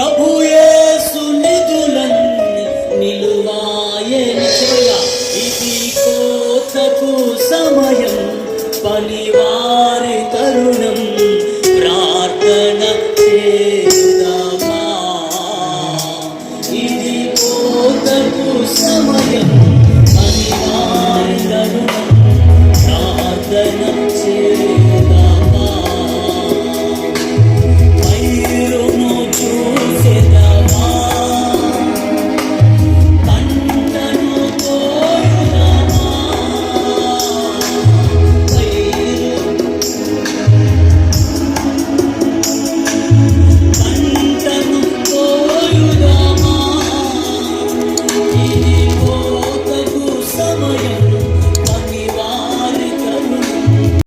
ప్రభుయేసు నిధులన్నీ నిలువాయే ఇది కోతకు సమయం పనివారి తరుణం. ప్రార్థన చేద్దామా ఇది కోతకు సమయం పనివారి తరుణం. ప్రార్థన చేద్దాం